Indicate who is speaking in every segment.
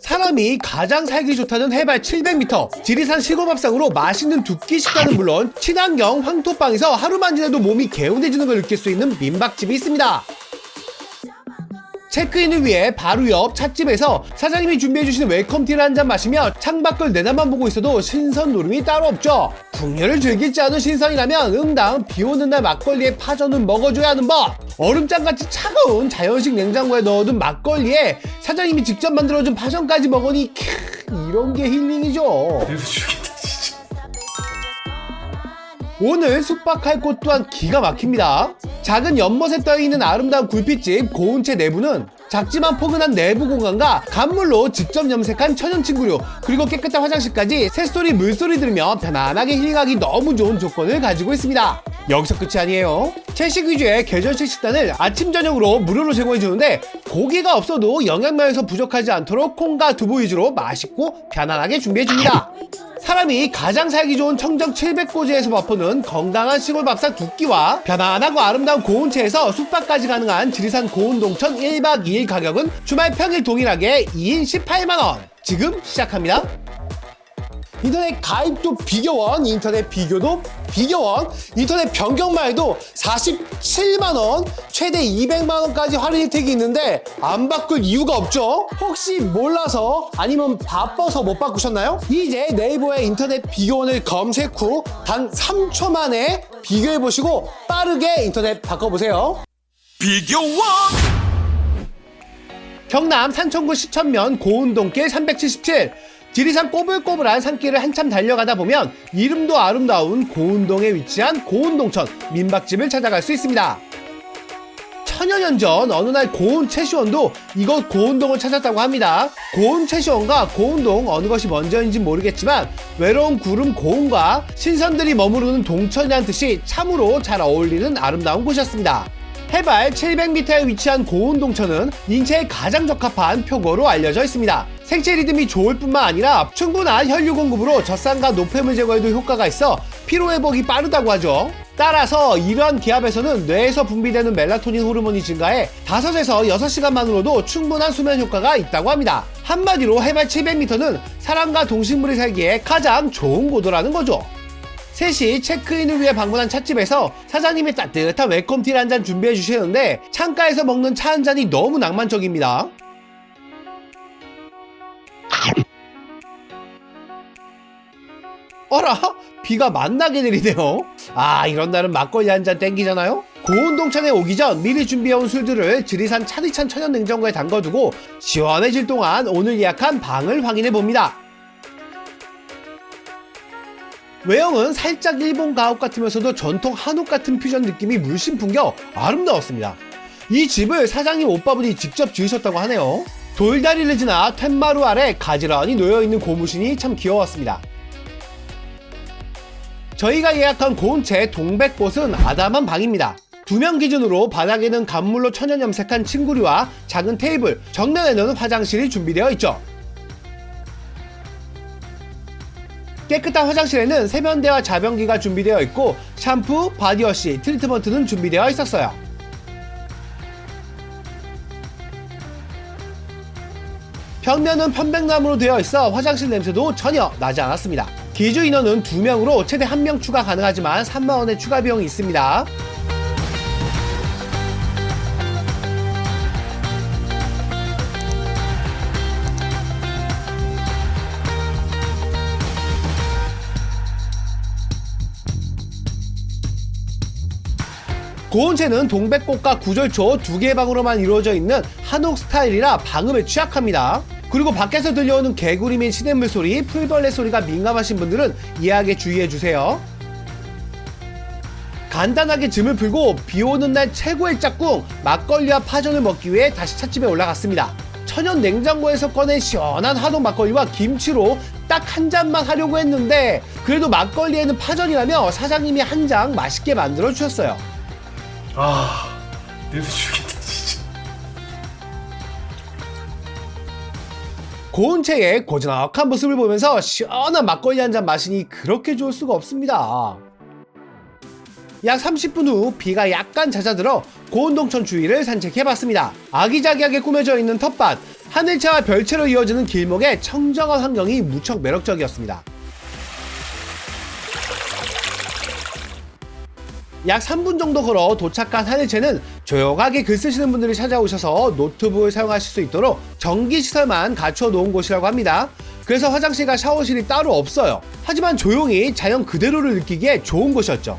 Speaker 1: 사람이 가장 살기 좋다는 해발 700m, 지리산 시골밥상으로 맛있는 두끼 식사는 물론 친환경 황토방에서 하루만 지내도 몸이 개운해지는 걸 느낄 수 있는 민박집이 있습니다. 체크인을 위해 바로 옆 찻집에서 사장님이 준비해주시는 웰컴티를 한 잔 마시며 창밖을 내다만 보고 있어도 신선 노름이 따로 없죠. 즐길 줄 아는 신선이라면 응당 비 오는 날 막걸리에 파전은 먹어줘야 하는 법. 얼음장같이 차가운 자연식 냉장고에 넣어둔 막걸리에 사장님이 직접 만들어준 파전까지 먹으니 캬, 이런 게 힐링이죠. 오늘 숙박할 곳 또한 기가 막힙니다. 작은 연못에 떠있는 아름다운 굴빛집 고운채 내부는 작지만 포근한 내부 공간과 간물로 직접 염색한 천연 침구류 그리고 깨끗한 화장실까지 새소리 물소리 들으며 편안하게 힐링하기 너무 좋은 조건을 가지고 있습니다. 여기서 끝이 아니에요. 채식 위주의 계절식 식단을 아침 저녁으로 무료로 제공해 주는데 고기가 없어도 영양면에서 부족하지 않도록 콩과 두부 위주로 맛있고 편안하게 준비해 줍니다. 사람이 가장 살기 좋은 청정 700고지에서 맛보는 건강한 시골 밥상 두 끼와 편안하고 아름다운 고운채에서 숙박까지 가능한 지리산 고운동천 1박 2일 가격은 주말 평일 동일하게 2인 18만원. 지금 시작합니다. 인터넷 가입도 비교원, 인터넷 비교도 비교원, 인터넷 변경만 해도 47만원, 최대 200만원까지 할인 혜택이 있는데 안 바꿀 이유가 없죠? 혹시 몰라서 아니면 바빠서 못 바꾸셨나요? 이제 네이버에 인터넷 비교원을 검색 후 단 3초 만에 비교해보시고 빠르게 인터넷 바꿔보세요.
Speaker 2: 비교원.
Speaker 1: 경남 산청구 시천면 고운동길 377 지리산 꼬불꼬불한 산길을 한참 달려가다 보면 이름도 아름다운 고운동에 위치한 고운동천 민박집을 찾아갈 수 있습니다. 천여 년 전 어느 날 고운 채시원도 이곳 고운동을 찾았다고 합니다. 고운 채시원과 고운동 어느 것이 먼저인지 모르겠지만 외로운 구름 고운과 신선들이 머무르는 동천이라는 뜻이 참으로 잘 어울리는 아름다운 곳이었습니다. 해발 700m에 위치한 고운동천은 인체에 가장 적합한 표고로 알려져 있습니다. 생체 리듬이 좋을 뿐만 아니라 충분한 혈류 공급으로 젖산과 노폐물 제거에도 효과가 있어 피로 회복이 빠르다고 하죠. 따라서 이러한 기압에서는 뇌에서 분비되는 멜라토닌 호르몬이 증가해 5에서 6시간만으로도 충분한 수면 효과가 있다고 합니다. 한마디로 해발 700m는 사람과 동식물이 살기에 가장 좋은 고도라는 거죠. 셋이 체크인을 위해 방문한 찻집에서 사장님이 따뜻한 웰컴티를 한 잔 준비해 주시는데 창가에서 먹는 차 한 잔이 너무 낭만적입니다. 어라? 비가 만나게 내리네요. 아, 이런 날은 막걸리 한 잔 땡기잖아요? 고운동천에 오기 전 미리 준비해온 술들을 지리산 차디찬 천연 냉장고에 담궈두고 시원해질 동안 오늘 예약한 방을 확인해 봅니다. 외형은 살짝 일본 가옥 같으면서도 전통 한옥 같은 퓨전 느낌이 물씬 풍겨 아름다웠습니다. 이 집을 사장님 오빠분이 직접 지으셨다고 하네요. 돌다리를 지나 텐마루 아래 가지런히 놓여있는 고무신이 참 귀여웠습니다. 저희가 예약한 고운채 동백꽃은 아담한 방입니다. 두명 기준으로 바닥에는 간물로 천연 염색한 침구류와 작은 테이블, 정면에는 화장실이 준비되어 있죠. 깨끗한 화장실에는 세면대와 자변기가 준비되어 있고 샴푸, 바디워시, 트리트먼트는 준비되어 있었어요. 벽면은 편백나무로 되어 있어 화장실 냄새도 전혀 나지 않았습니다. 기주 인원은 2명으로 최대 1명 추가 가능하지만 3만원의 추가 비용이 있습니다. 고온체는 동백꽃과 구절초 두 개의 방으로만 이루어져 있는 한옥 스타일이라 방음에 취약합니다. 그리고 밖에서 들려오는 개구리 및 시냇물 소리, 풀벌레 소리가 민감하신 분들은 예약에 주의해 주세요. 간단하게 짐을 풀고 비 오는 날 최고의 짝꿍 막걸리와 파전을 먹기 위해 다시 찻집에 올라갔습니다. 천연 냉장고에서 꺼낸 시원한 한옥 막걸리와 김치로 딱 한 잔만 하려고 했는데 그래도 막걸리에는 파전이라며 사장님이 한 장 맛있게 만들어 주셨어요.
Speaker 2: 아, 내가 죽겠다
Speaker 1: 고운체의 고즈넉한 모습을 보면서 시원한 막걸리 한 잔 마시니 그렇게 좋을 수가 없습니다. 약 30분 후 비가 약간 잦아들어 고운동천 주위를 산책해봤습니다. 아기자기하게 꾸며져 있는 텃밭, 하늘차와 별채로 이어지는 길목의 청정한 환경이 무척 매력적이었습니다. 약 3분 정도 걸어 도착한 하늘채는 조용하게 글 쓰시는 분들이 찾아오셔서 노트북을 사용하실 수 있도록 전기 시설만 갖춰 놓은 곳이라고 합니다. 그래서 화장실과 샤워실이 따로 없어요. 하지만 조용히 자연 그대로를 느끼기에 좋은 곳이었죠.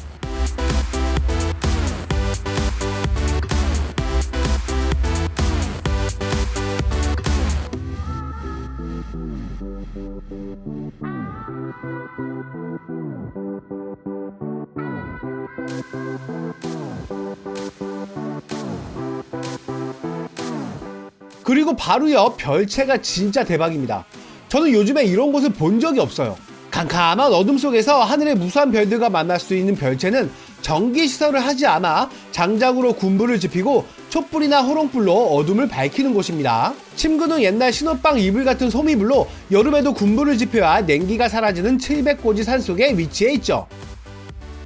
Speaker 1: 그리고 바로 옆 별채가 진짜 대박입니다. 저는 요즘에 이런 곳을 본 적이 없어요. 캄캄한 어둠 속에서 하늘의 무수한 별들과 만날 수 있는 별채는 전기 시설을 하지 않아 장작으로 군불을 지피고 촛불이나 호롱불로 어둠을 밝히는 곳입니다. 침구는 옛날 신혼방 이불 같은 소미불로 여름에도 군불을 지펴야 냉기가 사라지는 700고지 산속에 위치해 있죠.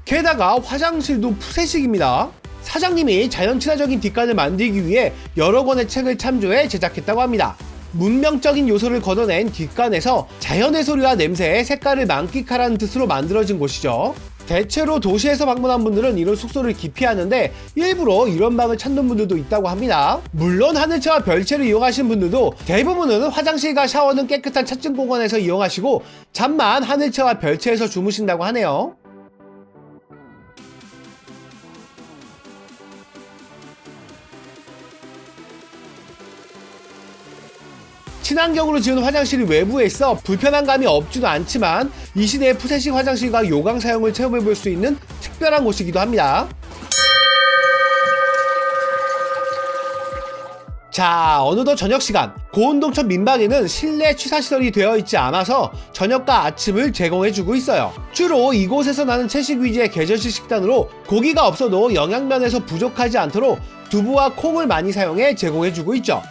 Speaker 1: 게다가 화장실도 푸세식입니다. 사장님이 자연 친화적인 뒷간을 만들기 위해 여러 권의 책을 참조해 제작했다고 합니다. 문명적인 요소를 걷어낸 뒷간에서 자연의 소리와 냄새의 색깔을 만끽하라는 뜻으로 만들어진 곳이죠. 대체로 도시에서 방문한 분들은 이런 숙소를 기피하는데 일부러 이런 방을 찾는 분들도 있다고 합니다. 물론 하늘채와 별채를 이용하시는 분들도 대부분은 화장실과 샤워는 깨끗한 찻집 공간에서 이용하시고 잠만 하늘채와 별채에서 주무신다고 하네요. 친환경으로 지은 화장실이 외부에 있어 불편한 감이 없지도 않지만 이 시대의 푸세식 화장실과 요강 사용을 체험해 볼 수 있는 특별한 곳이기도 합니다. 자, 어느덧 저녁 시간. 고운동천 민박에는 실내 취사시설이 되어 있지 않아서 저녁과 아침을 제공해주고 있어요. 주로 이곳에서 나는 채식 위주의 계절식 식단으로 고기가 없어도 영양면에서 부족하지 않도록 두부와 콩을 많이 사용해 제공해주고 있죠.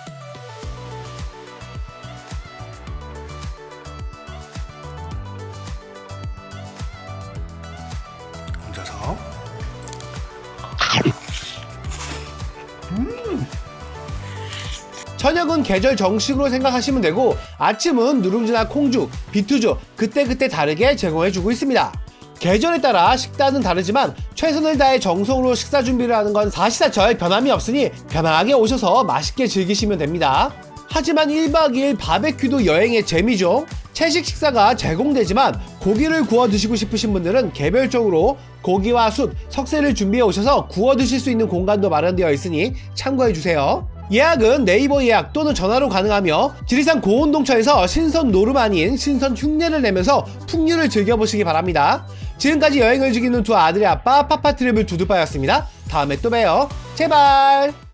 Speaker 1: 저녁은 계절 정식으로 생각하시면 되고 아침은 누룽지나 콩죽, 비투죽 그때그때 다르게 제공해주고 있습니다. 계절에 따라 식단은 다르지만 최선을 다해 정성으로 식사 준비를 하는 건 사시사철 변함이 없으니 편하게 오셔서 맛있게 즐기시면 됩니다. 하지만 1박 2일 바베큐도 여행의 재미죠. 채식 식사가 제공되지만 고기를 구워 드시고 싶으신 분들은 개별적으로 고기와 숯, 석쇠를 준비해 오셔서 구워 드실 수 있는 공간도 마련되어 있으니 참고해 주세요. 예약은 네이버 예약 또는 전화로 가능하며 지리산 고온동차에서 신선 노름 아닌 신선 흉내를 내면서 풍류를 즐겨보시기 바랍니다. 지금까지 여행을 즐기는 두 아들의 아빠 파파트랩을 두두빠였습니다. 다음에 또 봬요. 제발!